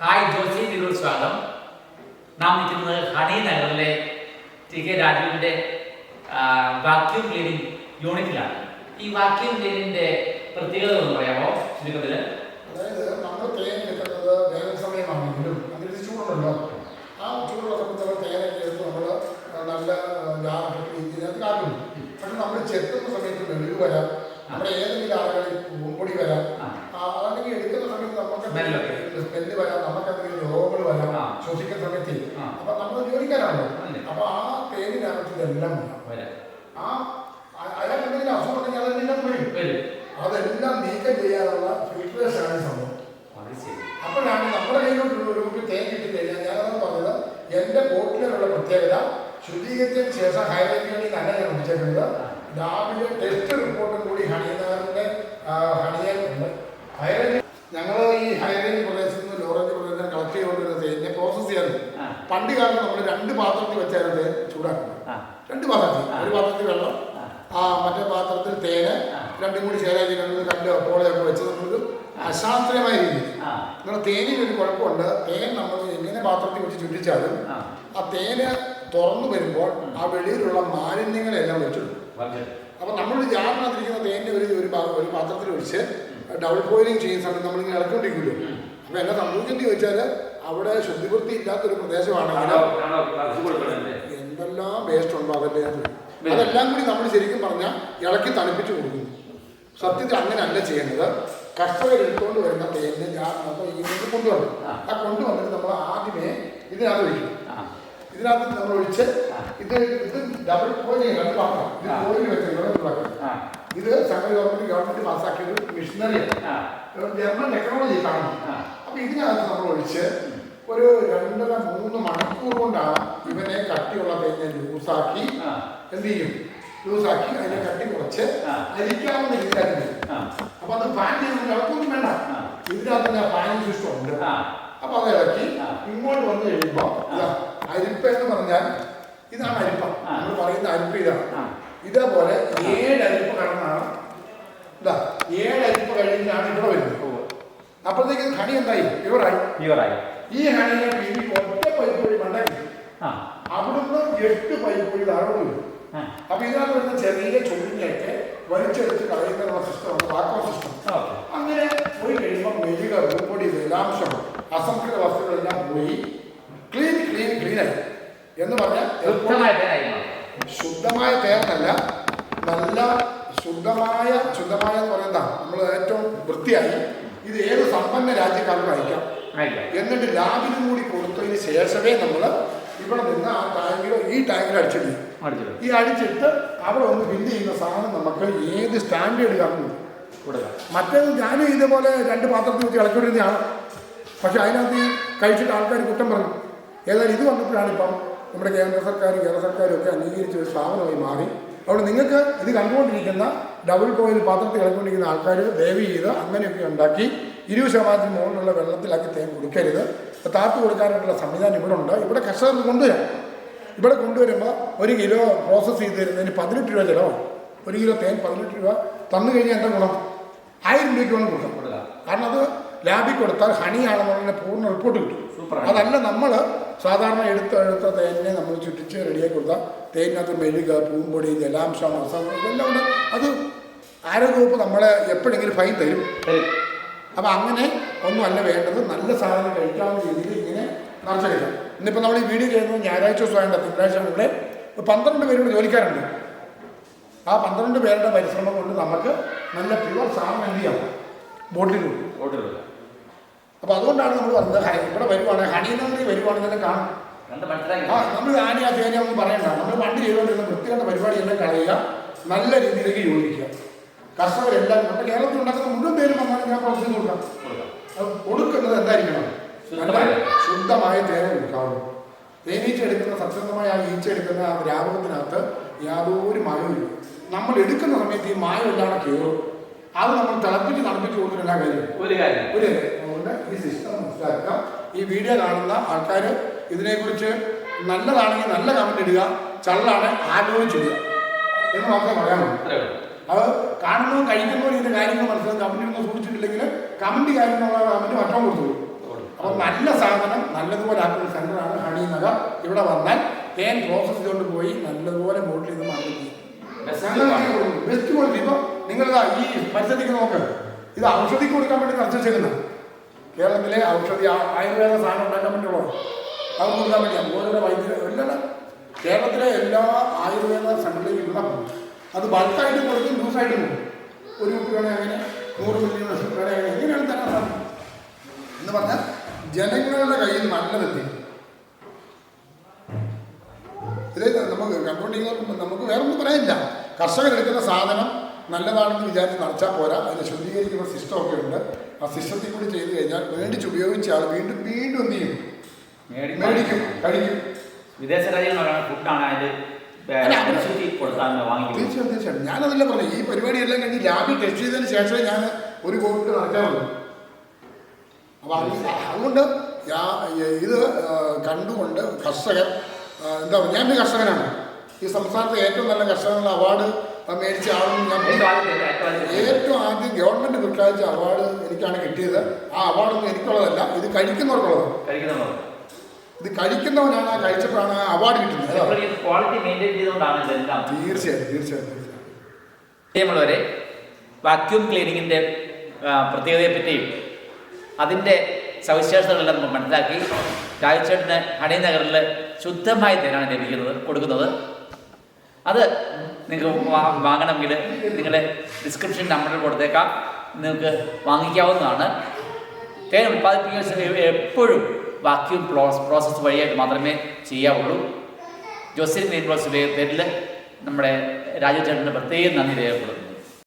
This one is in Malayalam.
ഹായ് ജോസി തിരൂർ സ്വാഗതം. നാം നിൽക്കുന്നത് ഹണി നഗറിലെ ടി കെ രാജുവിന്റെ വാക്യൂം ക്ലീനിങ് യൂണിറ്റിലാണ് ഈ വാക്യൂം ക്ലീനിങ്ങിന്റെ പ്രത്യേകത ഒന്ന് പറയാമോ? ചുരുക്കത്തിൽ. അതായത് നമ്മൾ തേൻ എടുക്കുന്നത് വേനൽ സമയമാണെങ്കിലും അതിന് ചൂടുണ്ടല്ലോ. ആ ചൂടുള്ള സമയത്ത് തേനൊക്കെ എടുത്ത് നമ്മൾ നല്ല ജാറിട്ട് ഇതിനകത്ത് കാക്കുന്നു പക്ഷെ നമ്മൾ ചെത്തുന്ന സമയത്ത് വെളിവ് വരാം. നമ്മുടെ ഏതെങ്കിലും ആളുകളിൽ പൂമ്പൊടി വരാം ആ. ആ, അതല്ലെങ്കിൽ എടുക്കുന്ന സമയത്ത് നമുക്ക് Smell ഒക്കെ. സ്മെല്ല് വരാം നമുക്ക് എന്തെങ്കിലും രോഗങ്ങൾ വരാം ആ. ശ്വസിക്കുന്ന സമയത്ത് ആ. അപ്പൊ അതെ. അപ്പൊ ആ തേനിനകത്ത് ഇതെല്ലാം വരാം. ആ അയാൾക്ക് എന്തെങ്കിലും അസുഖം ഉണ്ടെങ്കിൽ അതെല്ലാം വരും. അതെല്ലാം നീക്കം ചെയ്യാനുള്ള ഫിൽട്രേഷൻ ആണ് സംഭവം. അപ്പോഴാണ് നമ്മുടെ കയ്യിലോട്ടുള്ള ഒരു രൂപ തേൻ കിട്ടി കഴിഞ്ഞാൽ ഞാനത് പറഞ്ഞത് എന്റെ ബോട്ടിലുള്ള പ്രത്യേകത ശുദ്ധീകരിച്ചതിന് ശേഷം ഹൈറേഞ്ചിൽ നല്ല ഞാൻ വിളിച്ചേക്കുന്നത് രാവിലെ ടെസ്റ്റ് റിപ്പോർട്ടും കൂടി ഹണിനാറിന്റെ ഹണിയെ ഉണ്ട് ഹൈറേഞ്ച് ഞങ്ങൾ ഈ ഹൈറേഞ്ച് പ്രദേശത്ത് നിന്ന് ലോറേഞ്ച് പ്രദേശത്ത് കളക്ട് ചെയ്തുകൊണ്ടിരുന്ന തേനിനെ പ്രോസസ്സ് ചെയ്യാറുണ്ട് കാലത്ത് നമ്മൾ രണ്ട് പാത്രത്തിൽ ചൂടാക്കുക ചൂടാക്കുന്നത്. രണ്ട് പാത്രത്തിൽ. ഒരു പാത്രത്തിൽ വെള്ളം ആ. മറ്റേ പാത്രത്തിൽ തേന്. രണ്ടും കൂടി ചേരാക്കി രണ്ട് കല്ല് പോളയൊക്കെ വെച്ച് നമുക്ക് അശാസ്ത്രീയമായ രീതിയിൽ. ആ. നമ്മുടെ തേനിൽ ഒരു കുഴപ്പമുണ്ട്. തേൻ നമ്മൾ എങ്ങനെ പാത്രത്തിൽ വെച്ച് ചുറ്റിച്ചാലും ആ. തേന് തുറന്നു വരുമ്പോൾ ആ വെളിയിലുള്ള മാലിന്യങ്ങളെല്ലാം വെച്ചിടും അപ്പൊ നമ്മൾ ജാറിനകത്തിരിക്കുന്ന തേനിന്റെ ഒരു ഒരു ഒരു പാത്രത്തിൽ ഒഴിച്ച് ഡബിൾ ബോയിലിംഗ് ചെയ്യുന്ന സമയത്ത് നമ്മളിങ്ങനെ ഇളക്കൊണ്ടിരിക്കുമല്ലോ അപ്പൊ എന്നെ സംഭവിക്കുന്നത് ചോദിച്ചാൽ അവിടെ ശുദ്ധിവൃത്തി ഇല്ലാത്തൊരു പ്രദേശമാണ് ആണോ? ആണോ? അത് എന്തെല്ലാം വേസ്റ്റ് ഉണ്ടോ അതല്ലേ. അതെല്ലാം കൂടി നമ്മൾ ശരിക്കും പറഞ്ഞാൽ ഇളക്കി തണുപ്പിച്ചു കൊടുക്കുന്നു. സത്യത്തിൽ അങ്ങനെയല്ല ചെയ്യുന്നത് കർഷകർ എടുത്തുകൊണ്ട് വരുന്ന തേനിനെ ഇതിലേക്ക് കൊണ്ടുവരണം ആ. കൊണ്ടുവന്നിട്ട് നമ്മൾ ആദ്യമേ ഇതിനകത്ത് ഒഴിക്കും. ഇതിനകത്ത് നമ്മൾ ഒഴിച്ച് ഇത് ഇത് ഡബിൾ ബോയിലിംഗ് രണ്ട് പാത്രം ഇത് ആ. വെച്ച് ഇത് സെൻട്രൽ ഗവൺമെന്റ് ഗവൺമെന്റ് പാസ്സാക്കിയ ഒരു മിഷനറിയാണ് ജർമ്മൻ ടെക്നോളജി ആ. അപ്പൊ ഇതിനകത്ത് നമ്മൾ ഒഴിച്ച് ഒരു രണ്ടര മൂന്ന് മണിക്കൂർ കൊണ്ടാണ് ഇവനെ കട്ടിയുള്ള തേങ്ങ ലൂസാക്കി എന്ത് ചെയ്യും ലൂസാക്കി അതിനെ കട്ടി കുറച്ച്. അരിക്കാവുന്ന രീതിയിലാക്കി അപ്പൊ അത് പാൻ ചെയ്യുന്ന ഇളക്കൊന്നും വേണ്ട. ഇതിനകത്ത് ഞാൻ പാനിങ് സിസ്റ്റം ഉണ്ട് അപ്പൊ അത് ഇളക്കി ഇങ്ങോട്ട് വന്ന് കഴിയുമ്പോ അരിപ്പ എന്ന് പറഞ്ഞാൽ ഇതാണ് അരിപ്പ. നമ്മൾ പറയുന്ന അരിപ്പ ഇതാണ്. ഇതേപോലെ ഏഴ് അരിപ്പ കടന്നാണ് ഇതാ ഏഴ് അരിപ്പ കഴിഞ്ഞാണ് ഇവിടെ വരുന്നത്. അപ്പോഴത്തേക്ക് കണി എന്തായി? ഇവറായി ക്ലിയറായി ഈ ഹാനിയെ പിരി ഒറ്റ പൈപ്പ് വഴി മണ്ടാക്കി അവിടുന്ന് എട്ട് പൈപ്പ് വഴി താഴോട്ട് വരും. അപ്പൊ ഇതിനകത്ത് വരുന്ന ചെറിയ ചുരുങ്ങിയൊക്കെ വലിച്ചെടുത്ത് കളയുന്ന സിസ്റ്റമാണ് വാക്കോ സിസ്റ്റം അങ്ങനെ പോയി കഴിയുമ്പോൾ മെഴുക ഉൾപ്പൊടി ജലാംശം അസംസ്കൃത വസ്തുക്കളെല്ലാം പോയി ക്ലീൻ ക്ലീൻ ക്ലീനായി എന്ന് പറഞ്ഞാൽ ശുദ്ധമായ തേർന്നല്ല നല്ല ശുദ്ധമായ ശുദ്ധമായ എന്ന് പറയുന്ന നമ്മൾ ഏറ്റവും വൃത്തിയായി ഇത് ഏത് സമ്പന്ന രാജ്യക്കാർക്കും അയക്കാം. എന്നിട്ട് ലാബിനും കൂടി കൊടുത്തതിന് ശേഷമേ നമ്മൾ ഇവിടെ നിന്ന് ആ ടാങ്കിലോ ഈ ടാങ്കിൽ അടിച്ചിടും. ഈ അടിച്ചിട്ട് അവിടെ ഒന്ന് ബില്ല് ചെയ്യുന്ന സാധനം നമുക്ക് ഏത് സ്റ്റാൻഡേർഡ് കാണുന്നു കൊടുക്കാം. മറ്റേത് ഞാനും ഇതേപോലെ രണ്ട് പാത്രത്തിൽ വെച്ച് ഇളക്കിവിടുന്നതാണ് പക്ഷെ അതിനകത്ത് ഈ കഴിച്ചിട്ട് ആൾക്കാർ കുറ്റം പറഞ്ഞു. ഏതായാലും ഇത് വന്നപ്പോഴാണ് ഇപ്പം നമ്മുടെ കേന്ദ്ര സർക്കാരും കേരള സർക്കാരും ഒക്കെ അംഗീകരിച്ച ഒരു സ്ഥാപനമായി മാറി. അവിടെ നിങ്ങൾക്ക് ഇത് കണ്ടുകൊണ്ടിരിക്കുന്ന ഡബിൾ കോയിൽ പാത്രത്തിൽ ഇളക്കൊണ്ടിരിക്കുന്ന ആൾക്കാർ ദയവ് ചെയ്ത് അങ്ങനെയൊക്കെ ഉണ്ടാക്കി ഇരുപത് ശതമാനത്തിന് മുകളിലുള്ള വെള്ളത്തിലാക്കി തേൻ കൊടുക്കരുത്. താത്തു കൊടുക്കാനായിട്ടുള്ള സംവിധാനം ഇവിടെ ഉണ്ട് ഇവിടെ കർഷകർക്ക് കൊണ്ടുവരാം. ഇവിടെ കൊണ്ടുവരുമ്പോൾ ഒരു കിലോ പ്രോസസ്സ് ചെയ്ത് തരുന്നതിന് പതിനെട്ട് രൂപ ചിലവാണ് ഒരു കിലോ തേൻ പതിനെട്ട് രൂപ തന്നു കഴിഞ്ഞാൽ എന്താ ഗുണം? ആയിരം രൂപയ്ക്ക് വേണം കൊടുക്കാം. കാരണം അത് ലാബിൽ കൊടുത്താൽ ഹണിയാണെന്നുള്ള പൂർണ റിപ്പോർട്ട് കിട്ടും. അതല്ല നമ്മൾ സാധാരണ എടുത്ത എടുത്ത തേനിനെ നമ്മൾ ചുറ്റിച്ച് റെഡിയാക്കി കൊടുത്താൽ തേനിനകത്ത് മെഴുക പൂമ്പൊടി ജലാംശം അസം ഇതെല്ലാം ഉണ്ട്. അത് ആരോഗ്യവകുപ്പ് നമ്മളെ എപ്പോഴെങ്കിലും ഫൈൻ തരും. ശരി അപ്പം അങ്ങനെ ഒന്നുമല്ല വേണ്ടത്. നല്ല സാധനം കഴിക്കാവുന്ന രീതിയിൽ ഇങ്ങനെ നിറച്ച് കഴിക്കാം. ഇന്നിപ്പോൾ നമ്മൾ ഈ വീഡിയോ ചെയ്യുന്നത് ഞായറാഴ്ച ദിവസമായിട്ട് തിങ്കളാഴ്ച ഇവിടെ ഒരു പന്ത്രണ്ട് പേരോട് ജോലിക്കാരുണ്ട്. ആ പന്ത്രണ്ട് പേരുടെ പരിശ്രമം കൊണ്ട് നമുക്ക് നല്ല പ്യുവർ സാധനം എന്ത് ചെയ്യാം? ബോട്ടിലും ഓർഡർ അപ്പോൾ അതുകൊണ്ടാണ് നമ്മൾ പറഞ്ഞത് ഇവിടെ വരുവാണെങ്കിൽ ഹണിനന്ദി വരുവാണെങ്കിൽ കാണും. കണ്ട് മനസ്സിലാക്കി. ആ നമ്മൾ ആന തേന ഒന്നും പറയണ്ട. നമ്മൾ പണ്ട് ചെയ്തുകൊണ്ടിരുന്ന വൃത്തികെട്ട പരിപാടിയെല്ലാം കളയുക നല്ല രീതിയിലേക്ക് യോജിക്കുക. കർഷകരെല്ലാം നമ്മുടെ കേരളത്തിൽ ഉണ്ടാക്കുന്ന മുഴുവൻ പേരും വന്നാലും ഞാൻ പ്രോസസ് കൊടുക്കാം. കൊടുക്കുന്നത് എന്തായിരിക്കണം? ശുദ്ധമായ. തേൻ. തേന കൊടുക്കാവുള്ളൂ തേനീച്ച എടുക്കുന്ന സത്യസന്ധമായ ആ ഈച്ച എടുക്കുന്ന ആ ദ്രാവകത്തിനകത്ത് യാതൊരു മായവും ഇല്ല. നമ്മൾ എടുക്കുന്ന സമയത്ത് ഈ മായം എല്ലാം കയറും അത് നമ്മൾ തിളപ്പിച്ച് തണുപ്പിച്ച് കൊടുക്കുന്ന എല്ലാ ഒരു കാര്യം. ഒരു അതുകൊണ്ട് ഈ സിസ്റ്റം മനസ്സിലാക്കുക. ഈ വീഡിയോ കാണുന്ന ആൾക്കാർ ഇതിനെക്കുറിച്ച് നല്ലതാണെങ്കിൽ നല്ല കമന്റ് ഇടുക ചള്ളാണ് ആലോചിച്ചിടുക എന്ന് മാത്രമേ പറയാമോ അത് കാണുന്നതും കഴിക്കുന്നതും ഇതിന്റെ കാര്യങ്ങൾ മനസ്സിലാക്കി കമന്റ് ഒന്നും സൂക്ഷിച്ചിട്ടില്ലെങ്കിൽ കമന്റ് കാര്യങ്ങളുള്ള കമന്റ് മറ്റോ കൊടുത്തു അപ്പൊ നല്ല സാധനം നല്ലതുപോലെ ആക്കുന്ന സെന്ററാണ് ഹണി നഗർ ഇവിടെ വന്നാൽ തേൻ പ്രോസസ് ചെയ്തുകൊണ്ട് പോയി നല്ലതുപോലെ ബോട്ടിൽ നിന്ന് മാറ്റി ബെസ്റ്റ് ക്വാളിറ്റി ഇപ്പൊ നിങ്ങൾ ഈ പരിസ്ഥിതിക്ക് നോക്ക്. ഇത് ഔഷധിക്ക് കൊടുക്കാൻ വേണ്ടി വെച്ചേക്കുന്നത് കേരളത്തിലെ ഔഷധി ആയുർവേദ സാധനം ഉണ്ടാക്കാൻ വേണ്ടിയുള്ളത് അത് കൊടുക്കാൻ വേണ്ടിയാണ് ഓരോരോ വൈദ്യുതി എല്ലാ കേരളത്തിലെ എല്ലാ ആയുർവേദ ഇവിടെ അത് ബൾക്കായിട്ട് കൊടുക്കും ലൂസായിട്ട് കൊടുക്കും ഒരു കുപ്പി വേണേ അങ്ങനെ നൂറ് മില്ലി വേണേ അങ്ങനെ എങ്ങനെയാണ് തരാൻ സാധിക്കും എന്ന് പറഞ്ഞാൽ ജനങ്ങളുടെ കയ്യിൽ നല്ലതെത്തി ഇതേ നമുക്ക് കണ്ടുകൊണ്ടിരിക്കുന്ന നമുക്ക് വേറെ ഒന്നും പറയാനില്ല. കർഷകർ എടുക്കുന്ന സാധനം നല്ലതാണെന്ന് വിചാരിച്ച് നടച്ചാൽ പോരാ. അതിനെ ശുദ്ധീകരിക്കുന്ന സിസ്റ്റം ഒക്കെ ഉണ്ട്. ആ സിസ്റ്റത്തിൽ കൂടി ചെയ്തു കഴിഞ്ഞാൽ മേടിച്ച് ഉപയോഗിച്ച ആൾ വീണ്ടും വീണ്ടും എന്ത് ചെയ്യും? മേടിക്കും. കഴിക്കും. വിദേശ രാജ്യങ്ങളാണ് ഫുഡാണ് അതിൽ തീർച്ചയായും തീർച്ചയായും. ഞാനതല്ല പറഞ്ഞു ഈ പരിപാടി എല്ലാം കഴിഞ്ഞ് ലാബിൽ ടെസ്റ്റ് ചെയ്തതിന് ശേഷമേ ഞാൻ ഒരു കോവിഡ് നടക്കാറുള്ളൂ. അപ്പൊ അത് അതുകൊണ്ട് ഇത് കണ്ടുകൊണ്ട് കർഷകർ എന്താ പറയുക ഞാൻ ഒരു കർഷകനാണ്. ഈ സംസ്ഥാനത്തെ ഏറ്റവും നല്ല കർഷകനുള്ള അവാർഡ് മേടിച്ച ആളും ഞാൻ ഏറ്റവും ആദ്യം ഗവൺമെന്റ് പ്രഖ്യാപിച്ച അവാർഡ് എനിക്കാണ് കിട്ടിയത്. ആ അവാർഡൊന്നും എനിക്കുള്ളതല്ല ഇത് കഴിക്കുന്നവർക്കുള്ളതാണ്. ഇത് കഴിക്കുന്നവനാണ് ആ കഴിച്ചപ്പോഴാണ് ആ അവാർഡ് കിട്ടുന്നത്. ക്വാളിറ്റി മെയിന്റെയിൻ ചെയ്തുകൊണ്ടാണ് ഇതെല്ലാം. തീർച്ചയായും തീർച്ചയായും പ്രിയമുള്ളവരെ വാക്യൂം ക്ലീനിങ്ങിന്റെ പ്രത്യേകതയെപ്പറ്റിയും അതിന്റെ സവിശേഷതകളെല്ലാം നമ്മൾ മനസ്സിലാക്കി. ഹണി നഗറിൽ ശുദ്ധമായ തേനാണ് ലഭിക്കുന്നത് കൊടുക്കുന്നത്. അത് നിങ്ങൾക്ക് വാങ്ങണമെങ്കിൽ നിങ്ങളുടെ ഡിസ്ക്രിപ്ഷൻ നമ്പറിൽ കൊടുത്തേക്കാം. നിങ്ങൾക്ക് വാങ്ങിക്കാവുന്നതാണ്. തേൻ ഉൽപ്പാദിപ്പിക്കുന്ന എപ്പോഴും വാക്യൂം പ്രോസ് പ്രോസസ്സ് വഴിയായിട്ട് മാത്രമേ ചെയ്യാവുള്ളൂ. ജോസിൻ പ്രോസസ് പേരിൽ നമ്മുടെ രാജു പ്രത്യേകം നന്ദി രേഖപ്പെടുന്നു